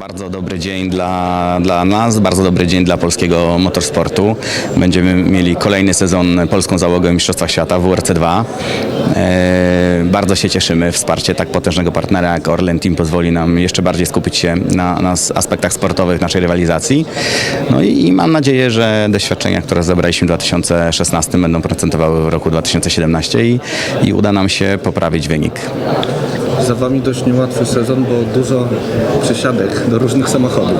bardzo dobry dzień dla, dla nas, bardzo dobry dzień dla polskiego motorsportu. Będziemy mieli kolejny sezon polską załogę Mistrzostwa Świata WRC 2. E, bardzo się cieszymy. Wsparcie tak potężnego partnera jak Orlen Team pozwoli nam jeszcze bardziej skupić się na, na aspektach sportowych naszej rywalizacji. No i, i mam nadzieję, że doświadczenia, które zebraliśmy w 2016 będą procentowały w roku 2017 i, i uda nam się poprawić wynik. Za Wami dość niełatwy sezon, bo dużo przesiadek do różnych samochodów.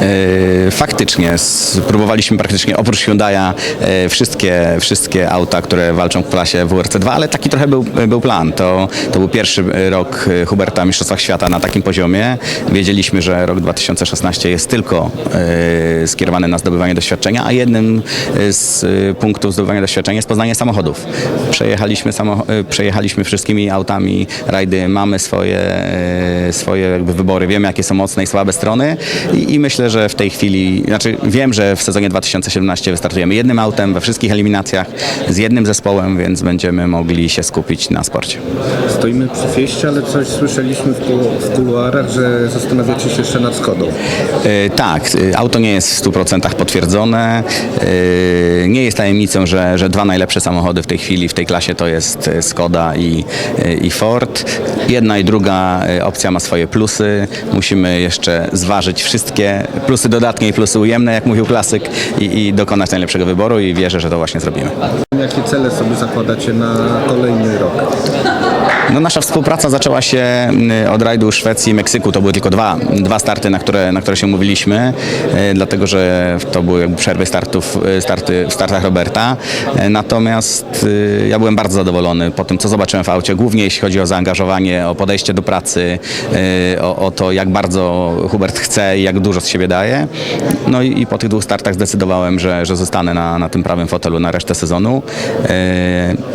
E, Faktycznie, spróbowaliśmy praktycznie oprócz Hyundai'a e, wszystkie, wszystkie auta, które walczą w klasie WRC2, ale taki trochę był, był plan. To, to był pierwszy rok e, Huberta Mistrzostwach Świata na takim poziomie. Wiedzieliśmy, że rok 2016 jest tylko skierowany na zdobywanie doświadczenia, a jednym z punktów zdobywania doświadczenia jest poznanie samochodów. Przejechaliśmy, samo, e, przejechaliśmy wszystkimi autami rajdy, mamy swoje, e, swoje jakby wybory, wiemy jakie są mocne i słabe strony i, i myślę, że w tej chwili, znaczy wiem, że w sezonie 2017 wystartujemy jednym autem we wszystkich eliminacjach z jednym zespołem, więc będziemy mogli się skupić na sporcie. Stoimy przy fieście, ale coś słyszeliśmy w, kulu- w kuluarach, że zastanawiacie się jeszcze nad Skodą. E, Tak, e, auto nie jest w 100% potwierdzone. E, Nie jest tajemnicą, że, że dwa najlepsze samochody w tej chwili w tej klasie to jest Skoda i, i Ford. Jedna i druga e, opcja ma swoje plusy. Musimy jeszcze zważyć wszystkie plusy dodatnie i plusy ujemne, jak mówił klasyk, i, i dokonać najlepszego wyboru i wierzę, że to właśnie zrobimy. Jakie cele sobie zakładacie na kolejny rok? No, nasza współpraca zaczęła się mm, od rajdu Szwecji i Meksyku. To były tylko dwa, dwa starty, na które, na które się umówiliśmy, e, dlatego że to były przerwy startów, e, starty w startach Roberta. E, Natomiast ja byłem bardzo zadowolony po tym, co zobaczyłem w aucie, głównie jeśli chodzi o zaangażowanie, o podejście do pracy, o, o to, jak bardzo Hubert chce i jak dużo z siebie daje. No i, i po tych dwóch startach zdecydowałem, że, że zostanę na, na tym prawym fotelu na resztę sezonu.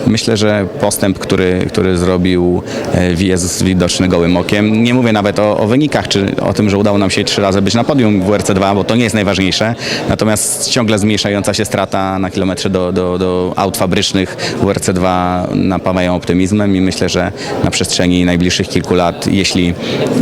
Myślę, że postęp, który, który zrobił, e, jest widoczny gołym okiem. Nie mówię nawet o, o wynikach, czy o tym, że udało nam się trzy razy być na podium w WRC2, bo to nie jest najważniejsze. Natomiast ciągle zmniejszająca się strata na kilometrze do, do, do aut fabrycznych WRC2 napawają optymizmem i myślę, że na przestrzeni najbliższych kilku lat, jeśli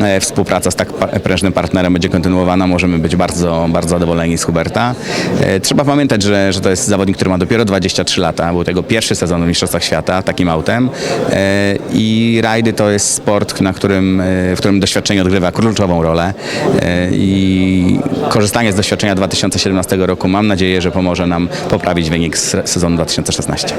e, współpraca z tak prężnym partnerem będzie kontynuowana, możemy być bardzo, bardzo zadowoleni z Huberta. E, Trzeba pamiętać, że, że to jest zawodnik, który ma dopiero 23 lata. Był tego pierwszy sezon w Mistrzostwach Świata takim autem E, i rajdy to jest sport, na którym, e, w którym doświadczenie odgrywa kluczową rolę E, i korzystanie z doświadczenia 2017 roku mam nadzieję, że pomoże nam poprawić wynik sezonu 2016.